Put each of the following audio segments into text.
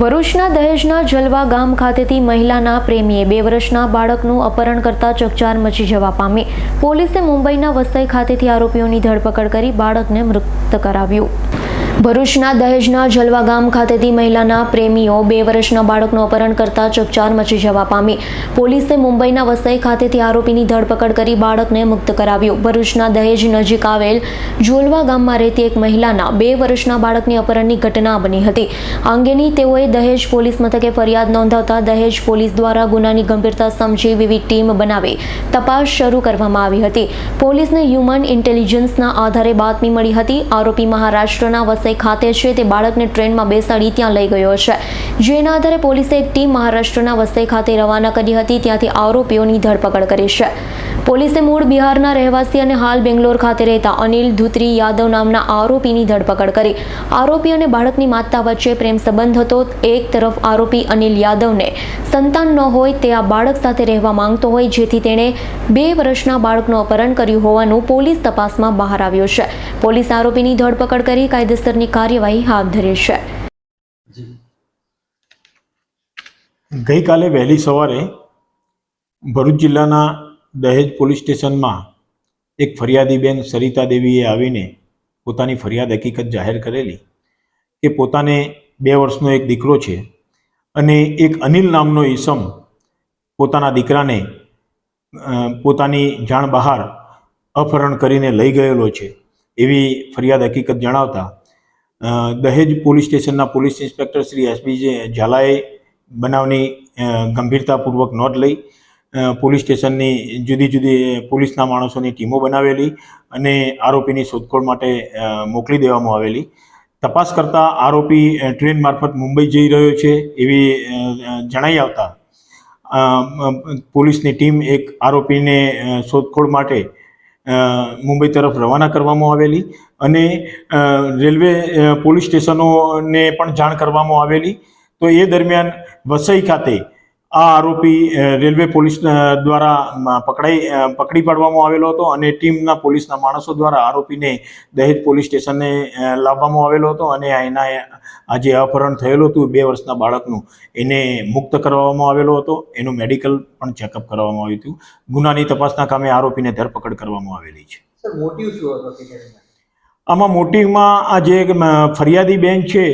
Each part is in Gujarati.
ભરૂચના દહેજના જલવા ગામ ખાતેથી મહિલાના પ્રેમીએ બે વર્ષના બાળકનું અપહરણ કરતા ચકચાર મચી જવા પામી. પોલીસે મુંબઈના વસઈ ખાતેથી આરોપીઓની ધરપકડ કરી બાળકને મૃત કરાવ્યું. ભરૂચના દહેજના જલવા ગામ ખાતેથી મહિલાના પ્રેમીઓ બે વર્ષના બાળકનું અપહરણ કરતા ચકચાર મચી જવા પામી. પોલીસે મુંબઈના વસઈ ખાતેથી આરોપીની ધરપકડ કરી બાળકને મુક્ત કરાવ્યું. ભરૂચના દહેજ નજીક આવેલ જોલવા ગામમાં રહેતી એક મહિલાના બે વર્ષના બાળકની અપહરણની ઘટના બની હતી. આ અંગેની તેઓએ દહેજ પોલીસ મથકે ફરિયાદ નોંધાવતા દહેજ પોલીસ દ્વારા ગુનાની ગંભીરતા સમજી વિવિધ ટીમ બનાવી તપાસ શરૂ કરવામાં આવી હતી. પોલીસને હ્યુમન ઇન્ટેલિજન્સના આધારે બાતમી મળી હતી. આરોપી મહારાષ્ટ્રના વસઈ ખાતે છે તે બાળકને ટ્રેનમાં બેસાડી ત્યાં લઈ ગયો છે. જેના આધારે પોલીસે એક ટીમ મહારાષ્ટ્રના વસઈ ખાતે રવાના કરી હતી. ત્યાંથી આરોપીઓની ધરપકડ કરી છે. પોલીસે મૂળ બિહારના રહેવાસી અને હાલ બેંગ્લોર ખાતે રહેતા અનિલ ધુત્રી યાદવ નામના આરોપીની ધરપકડ કરી. આરોપી અને બાળકની માતા વચ્ચે પ્રેમ સંબંધ હતો. એક તરફ આરોપી અનિલ યાદવને સંતાન ન હોય તે આ બાળક સાથે રહેવા માંગતો હોય, જેથી તેણે બે વર્ષના બાળકનું અપહરણ કર્યું હોવાનું પોલીસ તપાસમાં બહાર આવ્યું છે. પોલીસ આરોપીની ધરપકડ કરી કાયદેસરની કાર્યવાહી હાથ ધરી છે. ગઈકાલે વહેલી સવારે ભરૂચ જિલ્લાના દહેજ પોલીસ સ્ટેશનમાં એક ફરિયાદીબેન સરિતા દેવીએ આવીને પોતાની ફરિયાદ હકીકત જાહેર કરેલી કે પોતાને બે વર્ષનો એક દીકરો છે અને એક અનિલ નામનો ઈસમ પોતાના દીકરાને પોતાની જાણ બહાર અપહરણ કરીને લઈ ગયેલો છે એવી ફરિયાદ હકીકત જણાવતા દહેજ પોલીસ સ્ટેશનના પોલીસ ઇન્સ્પેક્ટર શ્રી એસબી ઝાલાએ બનાવની ગંભીરતાપૂર્વક નોંધ લઈ પોલીસ સ્ટેશનની જુદી જુદી પોલીસના માણસોની ટીમો બનાવેલી અને આરોપીની શોધખોળ માટે મોકલી દેવામાં આવેલી. તપાસ કરતા આરોપી ટ્રેન મારફત મુંબઈ જઈ રહ્યો છે એવી જણાઈ આવતા પોલીસની ટીમ એક આરોપીને શોધખોળ માટે મુંબઈ તરફ રવાના કરવામાં આવેલી અને રેલવે પોલીસ સ્ટેશનોને પણ જાણ કરવામાં આવેલી. તો એ દરમિયાન વસઈ ખાતે આ આરોપી રેલવે પોલીસ દ્વારા પકડાઈ પકડી પાડવામાં આવેલો હતો અને ટીમના પોલીસના માણસો દ્વારા આરોપીને દહેજ પોલીસ સ્ટેશને લાવવામાં આવેલો હતો અને એના આ જે અપહરણ થયેલું હતું બે વર્ષના બાળકનું એને મુક્ત કરવામાં આવેલો હતો. એનું મેડિકલ પણ ચેકઅપ કરવામાં આવ્યું હતું. ગુનાની તપાસના કામે આરોપીને ધરપકડ કરવામાં આવેલી છે. સર મોટિવ શું હતો? આમાં મોટીમાં આ જે ફરિયાદી બેન છે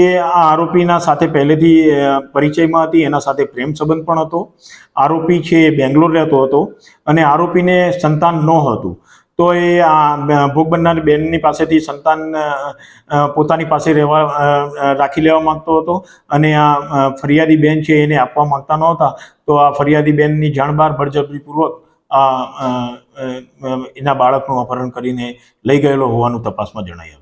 એ આ આરોપીના સાથે પહેલેથી પરિચયમાં હતી, એના સાથે પ્રેમ સંબંધ પણ હતો. આરોપી છે, એ બેંગ્લોર રહેતો હતો અને આરોપીને સંતાન ન હતું. તો એ આ ભોગ બનનારી બેનની પાસેથી સંતાન પોતાની પાસે રહેવા રાખી લેવા માંગતો હતો અને આ ફરિયાદી બેન છે એને આપવા માંગતા નહોતા તો આ ફરિયાદી બેનની જાણ બહાર બળજબરીપૂર્વક આ એના બાળકનું અપહરણ કરીને લઈ ગયેલો હોવાનું તપાસમાં છે.